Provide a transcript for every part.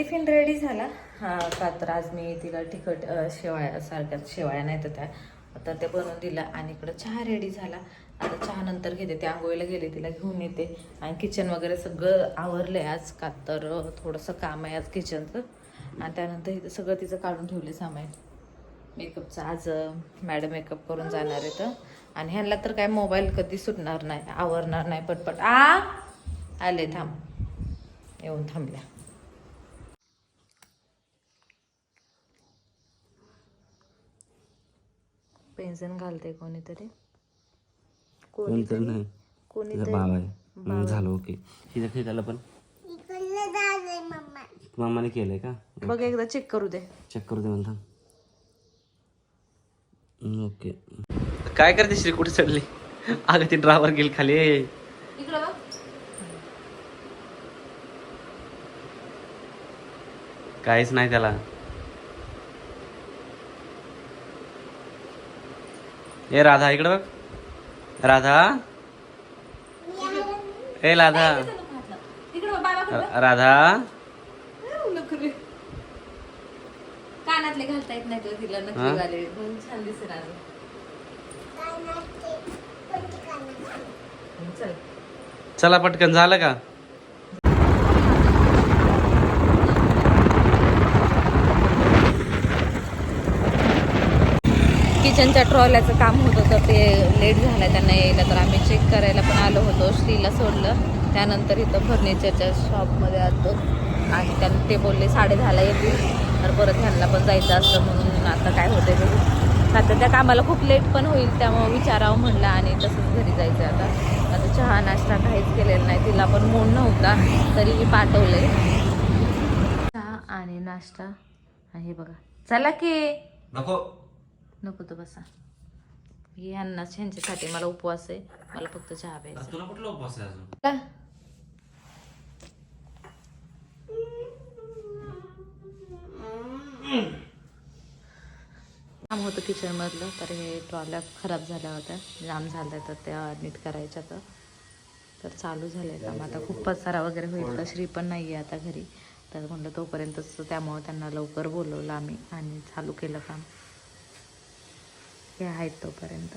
Tiffin ready झाला. हा का तर आज मी तिला तिखट शेवाळ्यासारख्या शेवाळ्या शेवाळ्या नाही तर त्या तर ते बनवून दिलं आणि इकडं चहा रेडी झाला. आता चहा नंतर घेते ते आंघोळीला गेले तिला घेऊन येते. आणि किचन वगैरे सगळं आवरलं आहे आज का तर थोडंसं काम आहे आज किचनचं आणि त्यानंतर इथं सगळं तिचं काढून ठेवले सामान. मेकअपचं आज मॅडम मेकअप करून जाणार आहे तर आणि ह्यांना तर काय मोबाईल कधी सुटणार नाही आवरणार नाही पटपट. आ! आले थांब. येऊन थांबल्या. पेन्शन घालते कोणीतरी. कोणतर नाही. कोणीतरी तिचा भाव आहे झालं ओके. तिच्या खिकाला पण? मामाने केलंय का? बघ एकदा चेक करू दे. चेक करू दे म्हणता. ओके. काय करते श्री कुठे चढली? अगं ती ड्रायव्हर गेली खाली. इकडं बघ. काहीच नाही त्याला. ए राधा इकडे बघ. राधा. ए राधा. इकडं बघ बाबा राधा. कानातले घालता येत नाही तिला वाले. छान दिसेल चल. चला पटकन. झालं का? किचनच्या ट्रॉल्याचं काम होतं तर ते लेट झालं त्यांना यायला तर आम्ही चेक करायला पण आलो होतो. श्रीला सोडलं. त्यानंतर इथं फर्निचरच्या शॉपमध्ये आलो आणि त्यांना ते बोलले साडे दहाला येतील. तर परत ह्यांना पण जायचं असतं म्हणून आता काय होते बघू आता त्या कामाला खूप लेट पण होईल त्यामुळं विचारावं म्हणलं आणि तसंच घरी जायचं आता. आता चहा नाश्ता काहीच केलेला नाही. तिला पण मूड नव्हता तरी मी पाठवले चहा आणि नाश्ता. हे बघा. चला की. नको. नको तर बसा. यांना ह्यांच्यासाठी मला उपवास आहे. मला फक्त चहा प्यायचा तुला कुठला उपवास आहे अजून? का? काम होतं किचन मधलं तर हे ट्रॉल्या खराब झाल्या होत्या. जाम झाल्या तर त्या नीट करायच्या तर. तर चालू झालंय काम. आता खूप पसारा वगैरे होईल. तर श्री पण नाही आहे आता घरी. तर म्हणलं तोपर्यंतच त्यामुळे त्यांना लवकर बोलवलं आम्ही आणि चालू केलं काम. हे आहेत तोपर्यंत.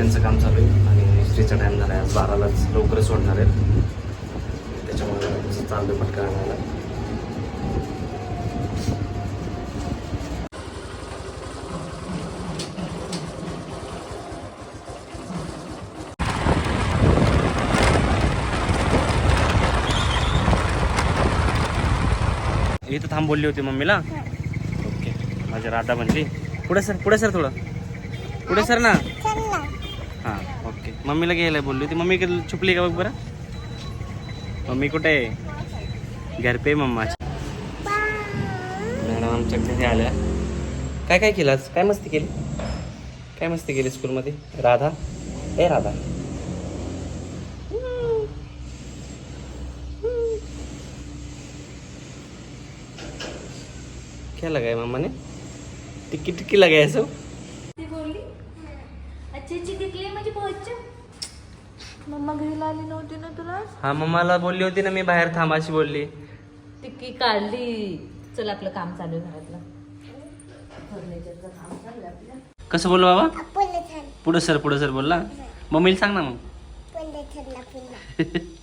किचनचं काम चालू आहे आणि श्रीचा टाइम झाला आहे. आज बारालाच लवकरच सोडणार आहेत. त्याच्यामुळे चाललं पटकन आणायला. इथं थांब बोलली होती मम्मीला. ओके. माझ्या राधा म्हणली. पुढे सर पुढे सर थोडं. पुढे सर ना. हां मम्मीला घ्यायला बोलली होती. मम्मी कधी छुपली का बघ बरं? मम्मी कुठे आहे? घर पे मम्मा. मॅडम आमच्या घरी आल्या. काय काय केलं आज? काय मस्ती केली? काय मस्ती केली स्कूलमध्ये? राधा? ए राधा. क्या लगाया मम्मा ने? टिक्की टिक्की लगाया सब ती बोलली अच्छी अच्छी टिकली माझी पोहोच मम्मा घरी आली नव्हती ना तुला हा मम्माला बोलली होती ना मी बाहेर थांब अशी बोलली. टिक्की काढली. चल आपलं काम चालू आहे घरातलं. फर्निचरचं काम चालू आहे आपलं कसं बोल बाबा पुढे सर पुढे सर बोलला? मम्मीला सांग ना मग.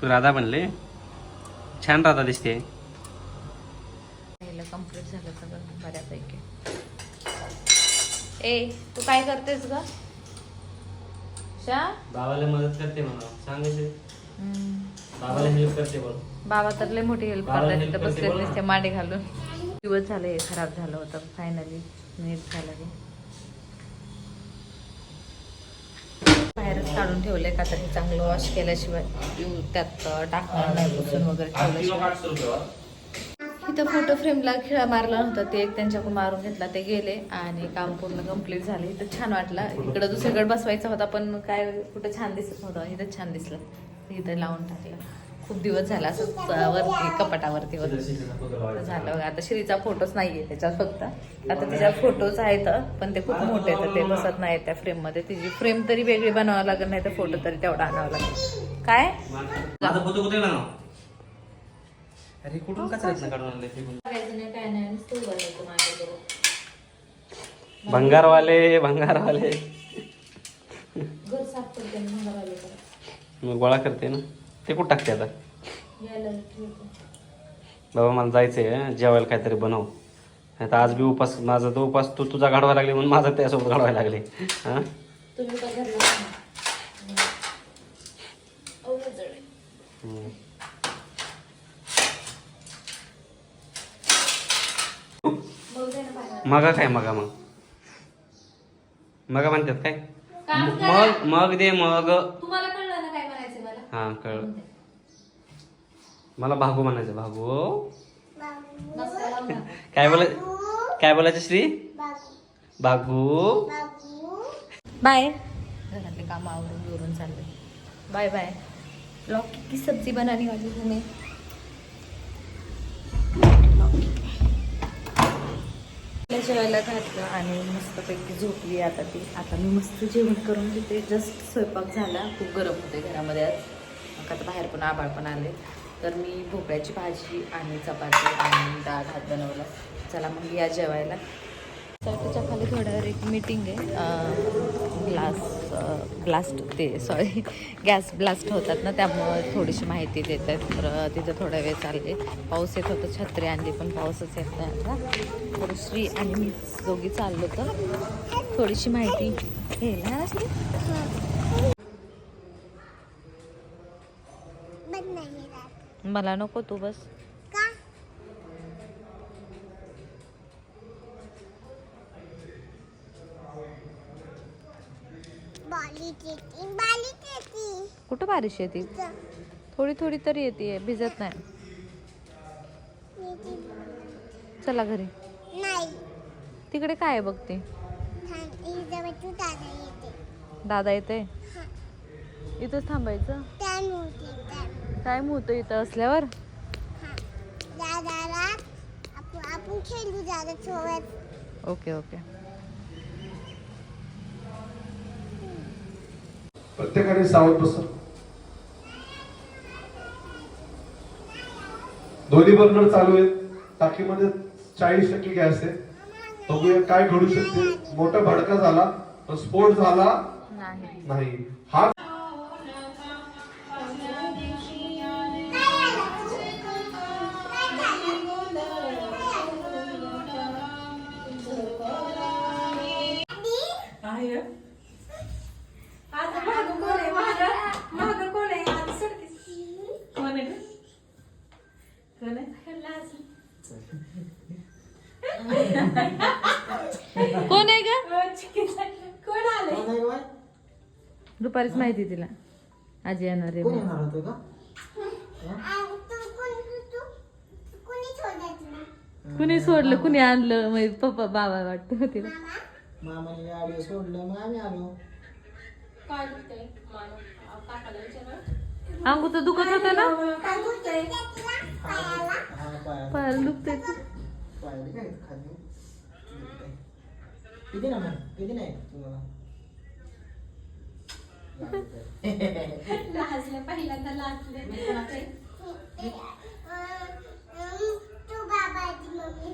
तू राधा बनले? छान राधा दिसते. कंप्लीट झालं सगळं बऱ्यापैकी. ए तू काय करतेस ग? बाबाला मदत करते म्हणा. सांगायचे. बाबाला हेल्प करते बोल. बाबा तर लय मोठी हेल्प करतात. तिथं करते बसले बोल ना. नसते माडे घालून. दिवस झाले हे खराब झालं होतं. फायनली नीट झालं ते बाहेरच काढून ठेवलंय का तरी चांगलं वॉश केल्याशिवाय. त्यात टाकणार नाही पुसून वगैरे ठेवल्याशिवाय. इथं फोटो फ्रेमला खिळा मारला नव्हता. ते एक त्यांच्याकडून मारून घेतला. ते गेले आणि काम पूर्ण कंप्लीट झाले. इथं छान वाटला. इकडं दुसरीकडे बसवायचा होता पण काय कुठं छान दिसत नव्हतं. इथं छान दिसलं. इथं लावून टाकलं. खूप दिवस झाला असं वरती कपाटावरती वगैरे. झालं आता श्रीचा फोटोच नाहीये त्याच्यात फक्त. आता तिच्या फोटोज आहेत पण ते खूप मोठे आहेत. ते बसत नाही त्या फ्रेममध्ये. तिची फ्रेम तरी वेगळी बनावं लागेल नाही तर फोटो तरी तेवढा आणावा लागेल. काय? कुठे अरे कुठून कचऱ्यात काढून आणले फेकून काय नाही नुसतं उभं राहायचं माझ्याजवळ. भंगारवाले भंगारवाले. घर साफ करते आणि मग गोळा करते ना. ते कुठं टाकते आता? यायला ठेवते. बाबा मला जायचंय हं, जेवायला काहीतरी बनव. नाही तर आज बी उपास माझा तो उपास तू तुझा घडवायला लागले म्हणून माझा त्यासोबत घडवायला लागले. हां? तुम्ही पण घरला जा. अवघड जड आहे. हम्म. बघू दे ना बाहेर. मगा काय मगा मग? मगा म्हणतात काय? काम म- करा. मग मग दे मग. तुम्हाला कळलं ना काय म्हणायचं मला? हा कळ मला भागू म्हणायचं भागू. मस्त. काय बोला काय बोलायचं श्री? भागू. बाय. घरातले काम आवरून बिवरून चालले बाय बाय. लौकी की सब्जी बनानी वाली हमें जेवायला घातलं आणि मस्तपैकी झोपली आता ती. आता मी मस्त जेवण करून घेते. जस्ट स्वयंपाक झाला. खूप गरम होते घरामध्ये आज. मग आता बाहेर पण आबाळ पण आले तर मी भोपळ्याची भाजी आणि चपाती आणि डाळ भात बनवला. चला मग या जेवायला. तर त्याच्याखाली थोड्यावर एक मीटिंग आहे. ग्लास ब्लास्ट ते सॉरी गॅस ब्लास्ट होतात ना त्यामुळं थोडीशी माहिती देत आहेत तर तिथं थोडा वेळ चालले. पाऊस येत होतं छत्री आणली पण पाऊसच येत नाही आता. तर श्री आणि मी दोघी चाललो तर थोडीशी माहिती श्री मला नको तू बस. कुठं बारिश येते? थोडी थोडी तरी येते भिजत नाही. चला घरी. नाही तिकडे काय आहे बघते तू? दादा येते इथंच थांबायचं? काय होतं इथं असल्यावर? Okay okay. प्रत्येकाने सावध बसा. दोन्ही बर्नर चालू आहेत. टाकीमध्ये चाळीस टक्के गॅस आहे. बघूया काय घडू शकते. मोठा भडका झाला स्फोट झाला नाही. नाही. हा कोण आहे ग? दुपारीच माहिती तिला. आजी येणार आहे कोण म्हणून. येणार होतं का कोणी कोणी कुणी सोडलं कुणी आणलं? मग पप्पा बाबा वाटतं तिला मामाने गाडी सोडलं मग आम्ही आलो. अंगू तर दुखत होतं ना? काय बोलतोय पायाला? हा पाय पायाला दुखते पाय काय खाली किती ना मग किती नाही तुम्हाला तू बाबाची मम्मी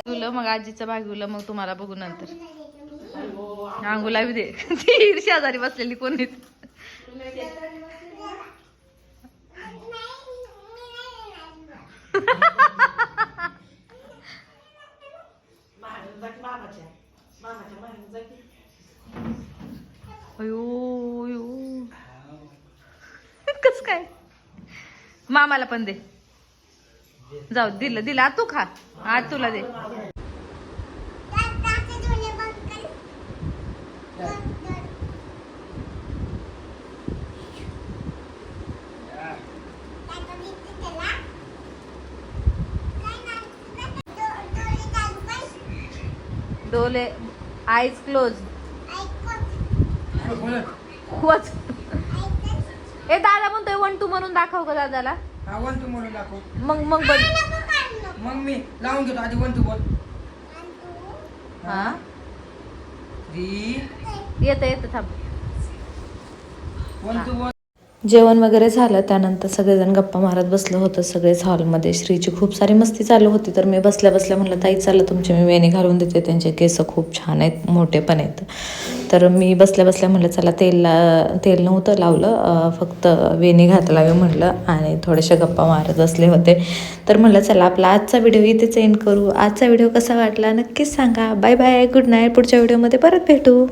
तुला मग आजीचं भागवलं मग तुम्हाला बघू नंतर अंगूला बी दे ती शेजारी बसलेली कोणी नाही मी नाही येणार अयो अयो. कस काय मामाला पण दे. जाऊ दिलं दिलं. आ तू खा. आज तुला दे. डोले आईज क्लोज. ए दादा म्हणतोय वन टू म्हणून दाखव का दादाला. हा वन टू म्हणून दाखव. मग मग बघ. मग मी लावून घेतो आधी वन टू बोल? हा? थ्री येतं येतं थांब. वन टू वन जेवण वगैरे झालं त्यानंतर सगळेजण गप्पा मारत बसलं होतं सगळेच हॉलमध्ये श्रीची खूप सारी मस्ती चालू होती तर मी बसल्या बसल्या म्हटलं ताई चाललं तुमचे मी वेणी घालून देते त्यांचे केस खूप छान आहेत मोठे पण आहेत. तर मी बसल्या बसल्या म्हटलं चला तेल तेल नव्हतं लावलं फक्त वेणी घातलावी म्हटलं आणि थोडेसे गप्पा मारत बसले होते. तर म्हटलं चला आपला आजचा व्हिडिओ इथेच एंड करू. आजचा व्हिडिओ कसा वाटला नक्कीच सांगा. Bye bye good night. पुढच्या व्हिडिओमध्ये परत भेटू.